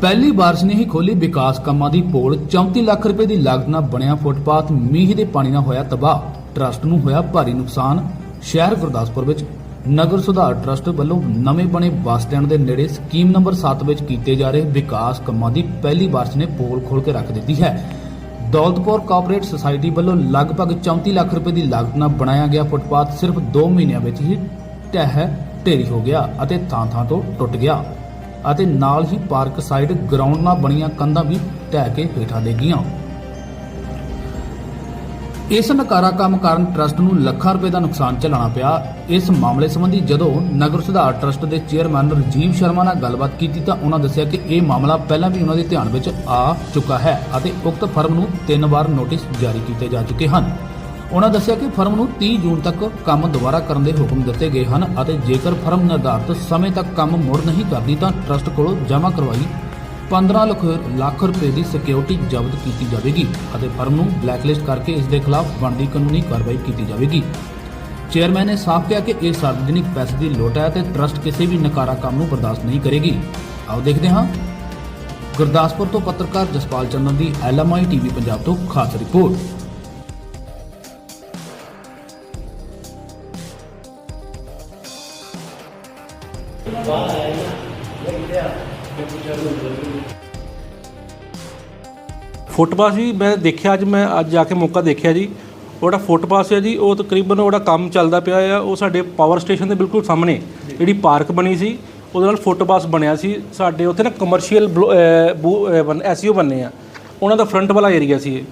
ਪਹਿਲੀ ਬਾਰਿਸ਼ ਨੇ ਹੀ ਖੋਲੀ ਵਿਕਾਸ ਕੰਮਾਂ ਦੀ ਪੋਲ 34 ਲੱਖ ਰੁਪਏ ਦੀ ਲਾਗਤ ਨਾਲ ਬਣਿਆ ਫੁੱਟਪਾਥ, ਮੀਂਹ ਦੇ ਪਾਣੀ ਨਾਲ ਹੋਇਆ ਤਬਾਹ। ਟਰਸਟ ਨੂੰ ਹੋਇਆ ਭਾਰੀ ਨੁਕਸਾਨ। ਸ਼ਹਿਰ ਗੁਰਦਾਸਪੁਰ ਵਿੱਚ ਨਗਰ ਸੁਧਾਰ ਟਰਸਟ ਵੱਲੋਂ ਨਵੇਂ ਬਣੇ ਬੱਸ ਸਟੈਂਡ ਦੇ ਨੇੜੇ ਸਕੀਮ ਨੰਬਰ 7 ਵਿੱਚ ਕੀਤੇ ਜਾ ਰਹੇ ਵਿਕਾਸ ਕੰਮਾਂ ਦੀ ਪਹਿਲੀ ਬਾਰਿਸ਼ ਨੇ ਪੋਲ ਖੋਲ ਕੇ ਰੱਖ ਦਿੱਤੀ ਹੈ। ਦੌਲਤਪੁਰ ਕਾਰਪੋਰੇਟ ਸੁਸਾਇਟੀ ਵੱਲੋਂ ਲਗਭਗ 34 ਲੱਖ ਰੁਪਏ ਦੀ ਲਾਗਤ ਨਾਲ ਬਣਾਇਆ ਗਿਆ ਫੁੱਟਪਾਥ ਸਿਰਫ 2 ਮਹੀਨਿਆਂ ਵਿੱਚ ਹੀ ਢਹਿ ਢੇਰੀ ਹੋ ਗਿਆ ਅਤੇ ਥਾਂ-ਥਾਂ ਤੋਂ ਟੁੱਟ ਗਿਆ। ਅਤੇ ਨਾਲ ਹੀ ਪਾਰਕ ਸਾਈਡ ਗਰਾਊਂਡ ਨਾਲ ਬਣੀਆਂ ਕੰਧਾਂ ਵੀ ਢਹਿ ਕੇ ਹੇਠਾਂ ਡੇ ਗਈਆਂ। ਇਸ ਨਕਾਰਾ ਕੰਮ ਕਾਰਨ ਟਰਸਟ ਨੂੰ ਲੱਖਾਂ ਰੁਪਏ ਦਾ ਨੁਕਸਾਨ ਝੱਲਣਾ ਪਿਆ। ਇਸ ਮਾਮਲੇ ਸੰਬੰਧੀ ਜਦੋਂ ਨਗਰ ਸੁਧਾਰ ਟਰਸਟ ਦੇ ਚੇਅਰਮੈਨ ਰਜੀਵ ਸ਼ਰਮਾ ਨਾਲ ਗੱਲਬਾਤ ਕੀਤੀ ਤਾਂ ਉਹਨਾਂ ਦੱਸਿਆ ਕਿ ਇਹ ਮਾਮਲਾ ਪਹਿਲਾਂ ਵੀ ਉਹਨਾਂ ਦੇ ਧਿਆਨ ਵਿੱਚ ਆ ਚੁੱਕਾ ਹੈ ਅਤੇ ਉਕਤ ਫਰਮ ਨੂੰ ਤਿੰਨ ਵਾਰ ਨੋਟਿਸ ਜਾਰੀ ਕੀਤੇ ਜਾ ਚੁੱਕੇ ਹਨ। ਉਹਨਾਂ ਦੱਸਿਆ ਕਿ ਫਰਮ ਨੂੰ 30 ਜੂਨ ਤੱਕ ਕੰਮ ਦੁਬਾਰਾ ਕਰਨ ਦੇ ਹੁਕਮ ਦਿੱਤੇ ਗਏ ਹਨ ਅਤੇ ਜੇਕਰ ਫਰਮ ਨਿਰਧਾਰਤ ਸਮੇਂ ਤੱਕ ਕੰਮ ਮੁੜ ਨਹੀਂ ਕਰਦੀ ਤਾਂ ਟਰਸਟ ਕੋਲੋਂ ਜਮ੍ਹਾਂ ਕਰਵਾਈ 15 ਲੱਖ ਲੱਖ ਰੁਪਏ ਦੀ ਸਿਕਿਉਰਿਟੀ ਜ਼ਬਤ ਕੀਤੀ ਜਾਵੇਗੀ ਅਤੇ ਫਰਮ ਨੂੰ ਬਲੈਕਲਿਸਟ ਕਰਕੇ ਇਸ ਦੇ ਖਿਲਾਫ ਬਣਦੀ ਕਾਨੂੰਨੀ ਕਾਰਵਾਈ ਕੀਤੀ ਜਾਵੇਗੀ। ਚੇਅਰਮੈਨ ਨੇ ਸਾਫ਼ ਕਿਹਾ ਕਿ ਇਹ ਸਾਰਵਜਨਿਕ ਪੈਸੇ ਦੀ ਲੁੱਟ ਹੈ ਤੇ ਟਰਸਟ ਕਿਸੇ ਵੀ ਨਕਾਰਾ ਕੰਮ ਨੂੰ ਬਰਦਾਸ਼ਤ ਨਹੀਂ ਕਰੇਗੀ। ਆਓ ਦੇਖਦੇ ਹਾਂ। ਗੁਰਦਾਸਪੁਰ ਤੋਂ ਪੱਤਰਕਾਰ ਜਸਪਾਲ ਚੰਦਨ ਦੀ ਐਲਐਮਆਈ ਟੀਵੀ ਪੰਜਾਬ ਤੋਂ ਖਾਸ ਰਿਪੋਰਟ। ਫੁੱਟਪਾਥ ਜੀ ਮੈਂ ਦੇਖਿਆ ਅੱਜ, ਮੈਂ ਅੱਜ ਜਾ ਕੇ ਮੌਕਾ ਦੇਖਿਆ ਜੀ। ਉਹਦਾ ਜਿਹੜਾ ਫੁੱਟਪਾਥ ਹੈ ਜੀ, ਉਹ ਤਕਰੀਬਨ ਉਹਦਾ ਕੰਮ ਚੱਲਦਾ ਪਿਆ ਆ। ਉਹ ਸਾਡੇ ਪਾਵਰ ਸਟੇਸ਼ਨ ਦੇ ਬਿਲਕੁਲ ਸਾਹਮਣੇ ਜਿਹੜੀ ਪਾਰਕ ਬਣੀ ਸੀ, ਉਹਦੇ ਨਾਲ ਫੁੱਟਪਾਥ ਬਣਿਆ ਸੀ। ਸਾਡੇ ਉੱਥੇ ਨਾ ਕਮਰਸ਼ੀਅਲ ਐਸਯੂ ਬੰਨੇ ਆ। ਉਹਨਾਂ ਦਾ ਫਰੰਟ ਵਾਲਾ ਏਰੀਆ ਸੀ ਇਹ।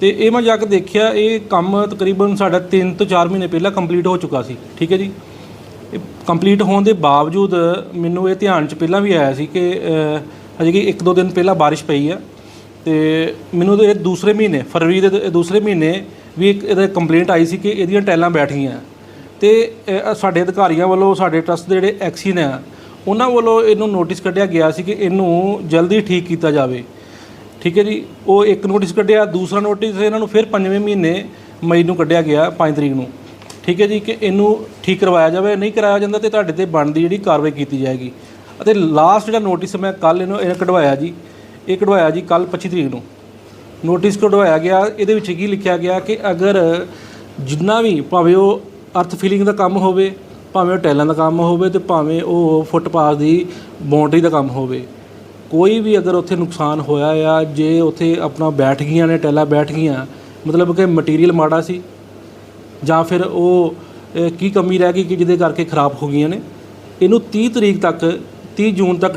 ਤੇ ਇਹ ਮੈਂ ਜਾ ਕੇ ਦੇਖਿਆ, ਇਹ ਕੰਮ ਤਕਰੀਬਨ ਸਾਡਾ 3 ਤੋਂ 4 ਮਹੀਨੇ ਪਹਿਲਾਂ ਕੰਪਲੀਟ ਹੋ ਚੁੱਕਾ ਸੀ। ਠੀਕ ਹੈ ਜੀ? ਕੰਪਲੀਟ ਹੋਣ ਦੇ ਬਾਵਜੂਦ ਮੈਨੂੰ ਇਹ ਧਿਆਨ 'ਚ ਪਹਿਲਾਂ ਵੀ ਆਇਆ ਸੀ ਕਿ ਅ, ਹਜੇ ਕਿ ਇੱਕ ਦੋ ਦਿਨ ਪਹਿਲਾਂ ਬਾਰਿਸ਼ ਪਈ ਆ ਤੇ ਮੈਨੂੰ ਇਹ ਦੂਸਰੇ ਮਹੀਨੇ ਫਰਵਰੀ ਦੇ ਦੂਸਰੇ ਮਹੀਨੇ ਵੀ ਇੱਕ ਇਹਦਾ ਕੰਪਲੇਂਟ ਆਈ ਸੀ ਕਿ ਇਹਦੀਆਂ ਟੈਲਾਂ ਬੈਠ ਗਈਆਂ ਤੇ ਸਾਡੇ ਅਧਿਕਾਰੀਆਂ ਵੱਲੋਂ ਸਾਡੇ ਟਰਸਟ ਦੇ ਜਿਹੜੇ ਐਕਸੀਨ ਆ ਉਹਨਾਂ ਵੱਲੋਂ ਇਹਨੂੰ ਨੋਟਿਸ ਕੱਢਿਆ ਗਿਆ ਸੀ ਕਿ ਇਹਨੂੰ ਜਲਦੀ ਠੀਕ ਕੀਤਾ ਜਾਵੇ। ਠੀਕ ਹੈ ਜੀ? ਉਹ ਇੱਕ ਨੋਟਿਸ ਕੱਢਿਆ ਦੂਸਰਾ ਨੋਟਿਸ ਇਹਨਾਂ ਨੂੰ ਫਿਰ ਪੰਜਵੇਂ ਮਹੀਨੇ ਮਈ ਨੂੰ ਕੱਢਿਆ ਗਿਆ 5 ਤਰੀਕ ਨੂੰ। ਠੀਕ ਹੈ ਜੀ, ਕਿ ਇਹਨੂੰ ਠੀਕ ਕਰਵਾਇਆ ਜਾਵੇ, ਨਹੀਂ ਕਰਾਇਆ ਜਾਂਦਾ ਤੇ ਤੁਹਾਡੇ ਤੇ ਬਣਦੀ ਜਿਹੜੀ ਕਾਰਵਾਈ ਕੀਤੀ ਜਾਏਗੀ। ਅਤੇ ਲਾਸਟ ਜਿਹੜਾ ਨੋਟਿਸ ਮੈਂ ਕੱਲ ਇਹਨੂੰ ਇਹ ਕਢਵਾਇਆ ਜੀ, ਇਹ ਕਢਵਾਇਆ ਜੀ ਕੱਲ 25 ਤਰੀਕ ਨੂੰ। ਨੋਟਿਸ ਕਢਵਾਇਆ ਗਿਆ, ਇਹਦੇ ਵਿੱਚ ਕੀ ਲਿਖਿਆ ਗਿਆ ਕਿ ਅਗਰ ਜਿੰਨਾ ਵੀ ਭਾਵੇਂ ਉਹ ਅਰਥ ਫੀਲਿੰਗ ਦਾ ਕੰਮ ਹੋਵੇ, ਭਾਵੇਂ ਉਹ ਟੈਲਾਂ ਦਾ ਕੰਮ ਹੋਵੇ ਤੇ ਭਾਵੇਂ ਉਹ ਫੁੱਟਪਾਥ ਦੀ ਬਾਉਂਡਰੀ ਦਾ ਕੰਮ ਹੋਵੇ, ਕੋਈ ਵੀ ਅਗਰ ਉੱਥੇ ਨੁਕਸਾਨ ਹੋਇਆ ਆ, ਜੇ ਉੱਥੇ ਆਪਣਾ ਬੈਠ ਗਈਆਂ ਨੇ ਟੈਲਾਂ ਬੈਠ ਗਈਆਂ, ਮਤਲਬ ਕਿ ਮਟੀਰੀਅਲ ਮਾੜਾ ਸੀ ਜਾਂ ਫਿਰ ਉਹ ਕੀ ਕਮੀ ਰਹਿ ਗਈ ਕਿ ਜਿਹਦੇ ਕਰਕੇ ਖਰਾਬ ਹੋ ਗਈਆਂ ਨੇ? ਇਹਨੂੰ 30 ਤਰੀਕ ਤੱਕ 30 ਜੂਨ ਤੱਕ